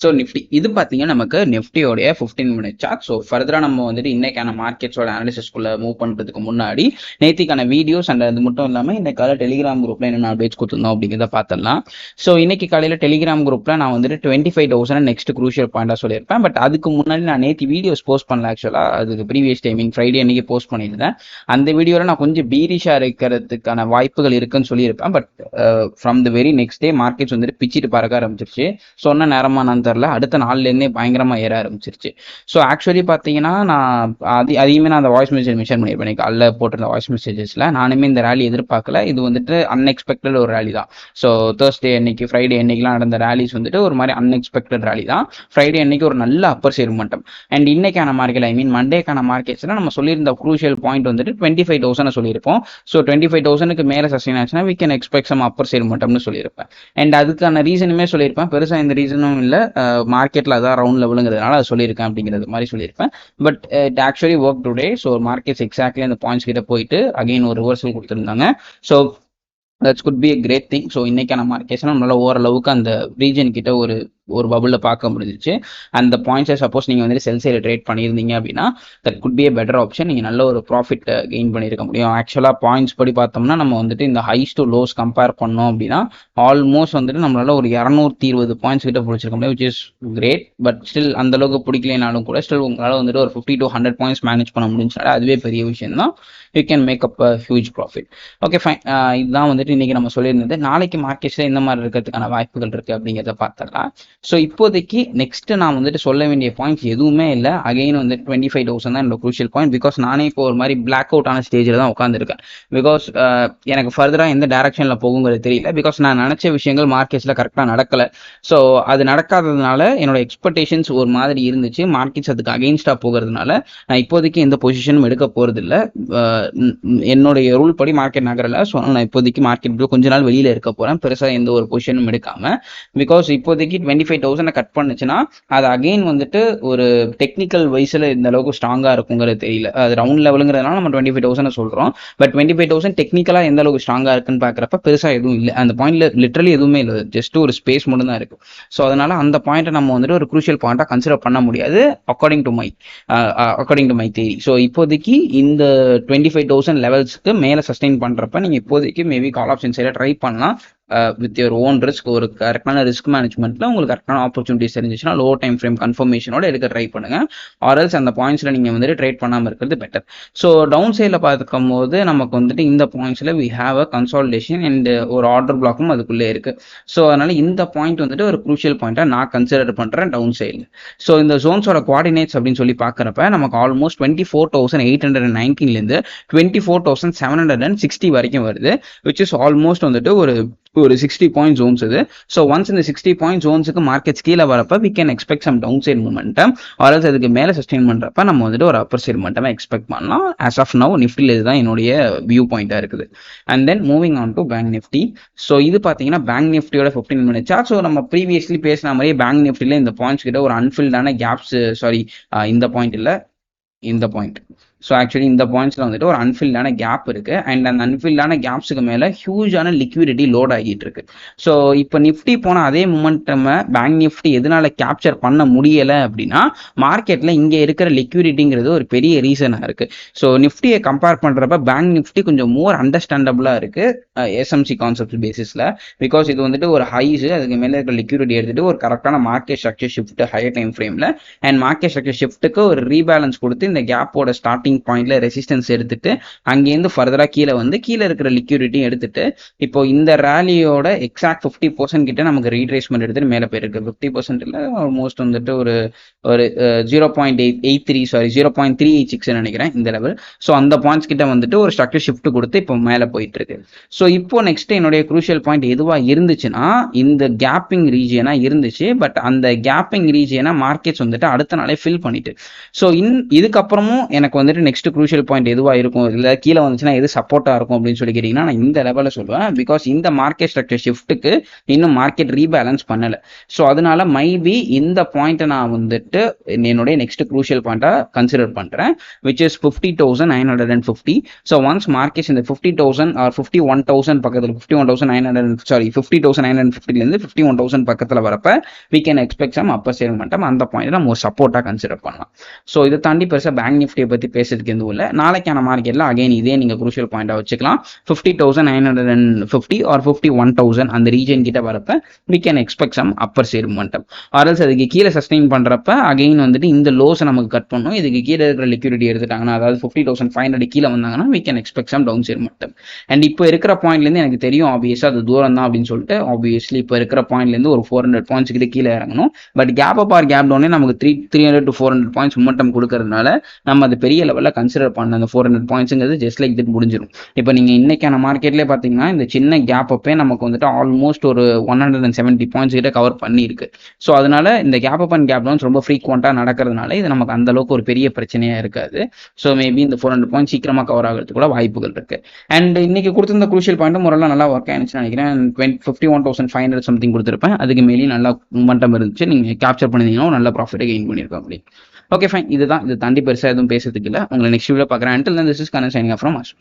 So Nifty இது பார்த்தீங்கன்னா நமக்கு நிஃப்டியோடைய ஃபிஃப்டீன் மினிட் சார்ட் ஸோ ஃபர்தராக நம்ம வந்துட்டு இன்னைக்கான மார்க்கெட்ஸோட அனாலிசிஸ்குள்ள மூவ் பண்ணுறதுக்கு முன்னாடி நேத்திக்கான வீடியோஸ் அண்ட் அது மட்டும் இல்லாமல் இன்னைக்கால டெலிகிராம் குரூப்ல என்னென்ன அப்டேட்ஸ் கொடுத்துருந்தோம் அப்படிங்கிறத பார்த்துடலாம் ஸோ இன்னைக்கு காலையில் டெலிகிராம் குரூப்ல நான் வந்துட்டு twenty five thousand next crucial பாயிண்டாக சொல்லியிருப்பேன். பட் அதுக்கு முன்னாடி நான் நேற்று வீடியோஸ் போஸ்ட் பண்ணல ஆக்சுவலாக அதுக்கு ப்ரீவியஸ் டைமிங் ஃப்ரைடே அன்னைக்கு போஸ்ட் பண்ணியிருந்தேன். அந்த வீடியோவில் நான் கொஞ்சம் பீரிஷாக இருக்கிறதுக்கான வாய்ப்புகள் இருக்குன்னு சொல்லியிருப்பேன். But from the very next day markets வந்துட்டு பிச்சிட்டு பறக்க ஆரம்பிச்சிருச்சு. சொன்ன நேரமாக நான் தெரில அடுத்த நாள்லேருந்தே பயங்கரமாக ஏற ஆரம்பிச்சிருச்சு. ஸோ ஆக்சுவலி பார்த்தீங்கன்னா நான் அது அதையுமே நான் அந்த வாய்ஸ் மெசேஜ் மென்ஷன் பண்ணியிருப்பேன் எனக்கு அல்ல போட்டிருந்த வாய்ஸ் மெசேஜஸில் நானுமே இந்த ரேலி எதிர்பார்க்கல. இது வந்துட்டு அன்எக்ஸ்பெக்டட் ஒரு ரேலி தான். ஸோ தேர்ஸ்டே அன்னைக்கு ஃப்ரைடே அன்னைக்குலாம் நடந்த ரேலிஸ் வந்துட்டு ஒரு மாதிரி அன்எக்ஸ்பெக்டட் ரேலி தான். ஃப்ரைடே அன்னைக்கு ஒரு நல்ல அப்பர் சேர் மட்டும். அண்ட் இன்னைக்கான மார்க்கெட் ஐ மீன் மண்டேக்கான மார்க்கெட்ஸில் நம்ம சொல்லியிருந்த குரூஷியல் பாயிண்ட் வந்துட்டு டுவெண்ட்டி ஃபைவ் தௌசண்ட் சொல்லியிருப்போம். ஸோ டுவெண்ட்டி ஃபைவ் தௌசண்ட்க்கு மேலே சஸ்டைன் ஆச்சுன்னா we can expect some upper side மட்டும்னு சொல்லியிருப்பேன். அண்ட் அதுக்கான ரீசனுமே சொல்லியிருப்பேன். பெருசாக இந்த ரீசனும் இல்லை. மார்க்கெட்டில் அதான் ரவுண்ட் லெவலுங்கிறதுனால அதை சொல்லியிருக்கேன் அப்படிங்கிறது மாதிரி சொல்லியிருப்பேன். But it actually work today so markets exactly அந்த பாயிண்ட்ஸ் கிட்ட போயிட்டு அகைன் ஒரு ரிவர்சல் கொடுத்துருந்தாங்க. So that's good be a great thing so இன்னைக்கான மார்க்கெட்ஸ் நம்மளால் ஓரளவுக்கு அந்த ரீஜன் கிட்ட ஒரு ஒரு பபுளில் பார்க்க முடிஞ்சிச்சு. அந்த பாயிண்ட்ஸை சப்போஸ் நீங்கள் வந்துட்டு செல் சைடு ட்ரேட் பண்ணியிருந்தீங்க அப்படின்னா that good be a better option நீங்கள் நல்ல ஒரு ப்ராஃபிட் கெயின் பண்ணியிருக்க முடியும். ஆக்சுவலாக பாயிண்ட்ஸ் படி பார்த்தோம்னா நம்ம வந்துட்டு இந்த ஹைஸ் டு லோஸ் கம்பேர் பண்ணோம் அப்படின்னா ஆல்மோஸ்ட் வந்துட்டு நம்மளால ஒரு இரநூத்தி இருபது பாயிண்ட்ஸ் கிட்ட பிடிச்சிருக்க முடியும் which is great but still அந்த அளவுக்கு பிடிக்கலனாலும் கூட ஸ்டில் உங்களால் வந்துட்டு ஒரு fifty to hundred points manage பண்ண முடிஞ்சாலே அதுவே பெரிய விஷயம் தான். You can make up a huge profit okay fine இதுதான் வந்துட்டு இன்னைக்கு நம்ம சொல்லியிருந்தது. நாளைக்கு மார்க்கெட்ஸில் இந்த மாதிரி இருக்கிறதுக்கான வாய்ப்புகள் இருக்குது அப்படிங்கிறத பார்த்துடலாம். ஸோ இப்போதைக்கு நெக்ஸ்ட் நான் வந்துட்டு சொல்ல வேண்டிய பாயிண்ட்ஸ் எதுவுமே இல்லை. அகைன் வந்து டுவெண்ட்டி ஃபைவ் தௌசண்ட் தான் என்னோட குரூஷியல் பாயிண்ட் பிகாஸ் நானே இப்போ ஒரு மாதிரி பிளாக் அவுட் ஆன ஸ்டேஜில் தான் உட்காந்துருக்கேன் பிகாஸ் எனக்கு ஃபர்தராக எந்த டேரக்ஷனில் போகுங்கிறது தெரியல. பிகாஸ் நான் நினச்ச விஷயங்கள் மார்க்கெட்ஸில் கரெக்டாக நடக்கலை. ஸோ அது நடக்காததுனால என்னோட எக்ஸ்பெக்டேஷன்ஸ் ஒரு மாதிரி இருந்துச்சு. மார்க்கெட்ஸ் அதுக்கு அகெயின்ஸ்டாக போகிறதுனால நான் இப்போதைக்கு எந்த பொசிஷனும் எடுக்க போகிறதில்ல என்னுடைய ரூல் படி மார்க்கெட் நகரல. ஸோ நான் இப்போதைக்கு மார்க்கெட் கொஞ்ச நாள் வெளியில் இருக்க போகிறேன் பெருசாக எந்த ஒரு பொசிஷனும் எடுக்காம. பிகாஸ் இப்போதைக்கு டுவெண்ட்டி ஃபைவ் தௌசண்ட் கட் பண்ணுச்சுன்னா அது அகைன் வந்துட்டு ஒரு டெக்னிக்கல் வைஸில் இந்த அளவுக்கு ஸ்ட்ராங்காக இருக்குங்கிறது தெரியல. அது ரவுண்ட் லெவலுங்கிறதுனால நம்ம டுவெண்ட்டி ஃபைவ் தௌசண்ட் சொல்கிறோம் பட் டுவெண்ட்டி ஃபைவ் தௌசண்ட் டெக்னிக்கலாக எந்த அளவுக்கு ஸ்ட்ராங்காக இருக்குன்னு பார்க்குறப்ப பெருசாக எதுவும் இல்லை. அந்த பாயிண்ட்ல லிட்டரலி எதுவுமே இல்லை. ஜஸ்ட் ஒரு ஸ்பேஸ் மட்டும் தான் இருக்கு. ஸோ அதனால அந்த பாயிண்ட்டை நம்ம வந்துட்டு ஒரு குரூஷியல் பாயிண்ட்டாக கன்சிடர் பண்ண முடியாது according to my according to my theory so இப்போதைக்கு இந்த டுவெண்ட்டி ஃபைவ் தௌசண்ட் லெவல்ஸ்க்கு மேலே சஸ்டெயின் பண்ணுறப்ப நீங்கள் இப்போதைக்கு மேபி கால் ஆப்ஷன் சைடில் ட்ரை பண்ணலாம். வித் யுவர் ஓன் ரிஸ்க் ஒரு கரெக்டான ரிஸ்க் மேனேஜ்மெண்ட்ல உங்களுக்கு கரெக்டான ஆப்பர்ச்சுனிட்டிஸ் தெரிஞ்சிச்சுன்னா லோ டைம் ஃப்ரேம் கன்ஃபர்மேஷனோட எடுக்க ட்ரை பண்ணுங்க. ஆர்எல்ஸ் அந்த பாயிண்ட்ஸ்ல நீங்க வந்துட்டு ட்ரேட் பண்ணாம இருக்கிறது பெட்டர் ஸோ டவுன் சைடில் பார்க்கும் போது நமக்கு வந்துட்டு இந்த பாயிண்ட்ஸ்ல we have a consolidation and ஒரு ஆர்டர் பிளாக்கும் அதுக்குள்ளே இருக்கு. ஸோ அதனால இந்த பாயிண்ட் வந்துட்டு ஒரு குரூஷியல் பாயிண்டா நான் கன்சிடர் பண்றேன் டவுன் சைடில் ஸோ இந்த ஜோன்ஸோட குவாடினேட்ஸ் அப்படின்னு சொல்லி பார்க்குறப்ப நமக்கு almost twenty four thousand eight hundred and நைன்டீன்லேருந்து twenty four thousand seven hundred and sixty வரைக்கும் வருது விச் இஸ் ஆல்மோஸ்ட் வந்துட்டு ஒரு ஒரு சிக்ஸ்டி பாயிண்ட் ஜோன்ஸ் இது. ஸோ ஒன்ஸ் இந்த சிக்ஸ்டி பாயிண்ட் ஜோன்ஸுக்கு மார்க்கெட்ஸ் கீழே வரப்ப we can expect some downside momentum ஆர்எல்ஸ் அதுக்கு மேலே சஸ்டெயின் பண்ணுறப்ப நம்ம வந்துட்டு ஒரு அப்பர் சைட் மூமெண்டம் எக்ஸ்பெக்ட் பண்ணலாம். ஆஸ் ஆஃப் நவ் நிஃப்டியில் இதுதான் என்னுடைய வியூ பாயிண்டாக இருக்குது. And then moving on to bank Nifty so இது பார்த்தீங்கன்னா பேங்க் நிஃப்டியோட ஃபிஃப்டின் மினிட்ஸ் ஸோ நம்ம ப்ரீவியஸ்லி பேசின மாதிரியே பேங்க் நிஃப்டியில் இந்த பாயிண்ட்ஸ் கிட்ட ஒரு அன்ஃபில்டான கேப்ஸ் சாரி இந்த பாயிண்ட் இல்லை இந்த பாயிண்ட் ஸோ ஆக்சுவலி இந்த பாயிண்ட்ஸில் வந்துட்டு ஒரு அன்ஃபில்டான கேப் இருக்கு. அண்ட் அந்த அன்ஃபில்டான கேப்ஸுக்கு மேலே ஹியூஜான லிக்விடிட்டி லோட் ஆகிட்டு இருக்கு. ஸோ இப்போ நிஃப்டி போன அதே மூமெண்டம் பேங்க் நிஃப்டி எதனால கேப்சர் பண்ண முடியலை அப்படின்னா மார்க்கெட்டில் இங்கே இருக்கிற லிக்விடிட்டிங்கிறது ஒரு பெரிய ரீசனாக இருக்கு. ஸோ நிஃப்டியை கம்பேர் பண்ணுறப்ப பேங்க் நிஃப்டி கொஞ்சம் மோர் அண்டர்ஸ்டாண்டபுளாக இருக்கு எஸ்எம்சி கான்செப்ட் பேசிஸில் பிகாஸ் இது வந்துட்டு ஒரு ஹைஸு அதுக்கு மேலே இருக்கிற லிக்விடிட்டி எடுத்துட்டு ஒரு கரெக்டான market structure shift higher time ஃப்ரேமில் அண்ட் மார்க்கெட் ஸ்ட்ரக்சர் ஷிஃப்ட்டுக்கு ஒரு ரீபேலன்ஸ் கொடுத்து இந்த கேப்போட ஸ்டார்டிங் ஸ்டார்டிங் பாயிண்ட்ல ரெசிஸ்டன்ஸ் எடுத்துட்டு அங்கேருந்து ஃபர்தராக கீழே வந்து கீழே இருக்கிற லிக்யூரிட்டி எடுத்துட்டு இப்போ இந்த ரேலியோட எக்ஸாக்ட் ஃபிஃப்டி பர்சன்ட் கிட்ட நமக்கு ரீட்ரேஸ்மெண்ட் எடுத்துட்டு மேலே போயிருக்கு. ஃபிஃப்டி பர்சன்ட் இல்லை ஆல்மோஸ்ட் வந்துட்டு ஒரு ஒரு zero point eight eight three sorry zero point three eight six நினைக்கிறேன் இந்த லெவல் ஸோ அந்த பாயிண்ட்ஸ் கிட்ட வந்துட்டு ஒரு ஸ்ட்ரக்சர் ஷிஃப்ட் கொடுத்து இப்போ மேலே போயிட்டு இருக்கு ஸோ இப்போ நெக்ஸ்ட் என்னுடைய குரூஷியல் பாயிண்ட் எதுவாக இருந்துச்சுன்னா இந்த கேப்பிங் ரீஜியனா இருந்துச்சு பட் அந்த கேப்பிங் ரீஜியனா மார்க்கெட்ஸ் வந்துட்டு அடுத்த நாளே ஃபில் பண்ணிட்டு. ஸோ இன் இதுக்கப்புறமும் எனக்கு வந்துட்டு வந்துட்டு நெக்ஸ்ட் குரூஷியல் பாயிண்ட் எதுவா இருக்கும்? இல்ல கீழே வந்துச்சுன்னா எது சப்போர்ட்டா இருக்கும் அப்படின்னு சொல்லி கேட்டீங்கன்னா நான் இந்த லெவலில் சொல்லுவேன் பிகாஸ் இந்த மார்க்கெட் ஸ்ட்ரக்சர் ஷிஃப்ட்டுக்கு இன்னும் மார்க்கெட் ரீபேலன்ஸ் பண்ணல. ஸோ அதனால மைபி இந்த பாயிண்ட்டை நான் வந்துட்டு என்னுடைய நெக்ஸ்ட் க்ரூஷியல் பாயிண்டா கன்சிடர் பண்றேன் which is fifty thousand nine hundred and fifty so once markets இந்த fifty thousand or fifty one thousand பக்கத்தில் fifty one thousand nine hundred sorry fifty thousand nine hundred ஃபிஃப்டிலேருந்து fifty one thousand பக்கத்தில் வரப்ப we can expect some upper side மட்டும் அந்த point நம்ம ஒரு சப்போர்ட்டாக consider பண்ணலாம். ஸோ இதை தாண்டி பெருசாக பேங்க் நிஃப்டியை பற்றி பேசுறதுக்கு எதுவும் இல்லை. நாளைக்கான மார்க்கெட்டில் அகைன் இதே நீங்கள் குரூஷியல் பாயிண்டாக வச்சுக்கலாம். Fifty thousand nine hundred and fifty or fifty one thousand அந்த ரீஜன் கிட்ட வரப்ப we can expect some upper side மட்டும் ஆர்எல்ஸ் அதுக்கு கீழே சஸ்டெயின் பண்ணுறப்ப அகைன் வந்துட்டு இந்த லோஸை நமக்கு கட் பண்ணும். இதுக்கு கீழே இருக்கிற லிக்யூரிட்டி எடுத்துட்டாங்கன்னா அதாவது ஃபிஃப்டி தௌசண்ட் ஃபைவ் ஹண்ட்ரட் கீழே வந்தாங்கன்னா we can expect some down share மட்டும் அண்ட் இப்போ இருக்கிற பாயிண்ட்லேருந்து எனக்கு தெரியும் ஆப்வியஸாக அது தூரம் தான் அப்படின்னு சொல்லிட்டு ஆப்வியஸ்லி இப்போ இருக்கிற பாயிண்ட்லேருந்து ஒரு ஃபோர் ஹண்ட்ரட் பாயிண்ட்ஸ் கிட்ட கீழே இறங்கணும். But gap up or gap டவுனே நமக்கு three three hundred to four hundred points மும்மட்டம் கொடுக்கறதுனால நம்ம அது பெரிய லெவலில் கன்சிடர் பண்ண. அந்த ஃபோர் ஹண்ட்ரட் பாயிண்ட்ஸுங்கிறது ஜஸ்ட் லைக் திட் முடிஞ்சிடும் இப்போ நீங்கள் இன்னைக்கான மார்க்கெட்லேயே பார்த்தீங்கன்னா இந்த சின்ன கேப் அப்பே நமக்கு வந்துட்டு ஆல்மோஸ்ட் ஒரு one hundred and seventy points கிட்ட கவர் பண்ணியிருக்கு. ஸோ அதனால இந்த gap up and gap downs ரொம்ப ஃப்ரீக்வெண்ட்டாக நடக்கிறதுனால இது நமக்கு அந்த அளவுக்கு ஒரு பெரிய பிரச்சனையாக இருக்காது. ஸோ மேபி இந்த ஃபோர் ஹண்ட்ரட் பாயிண்ட் சீக்கிரமாக கவர் ஆகிறதுக்கு கூட வாய்ப்புகள் இருக்கு. அண்ட் இன்னைக்கு கொடுத்திருந்த குரூஷியல் பாயிண்ட் முறையில் நல்லா ஒர்க் ஆயிருச்சுன்னு நினைக்கிறேன். Twenty fifty one thousand five hundred something கொடுத்துருப்பேன். அதுக்கு மேலேயும் நல்லா மட்டம் இருந்துச்சு. நீங்கள் கேப்சர் பண்ணிருந்தீங்கன்னா நல்ல ப்ராஃபிட்டை கெயின் பண்ணியிருக்கோம் அப்படி ஓகே ஃபைன் இதுதான் இது தாண்டி பெருசாக எதுவும் பேசுறதுக்கு இல்லை. உங்களை நெக்ஸ்ட் வீடியோ பார்க்குறேன். Until this is Kanan signing from master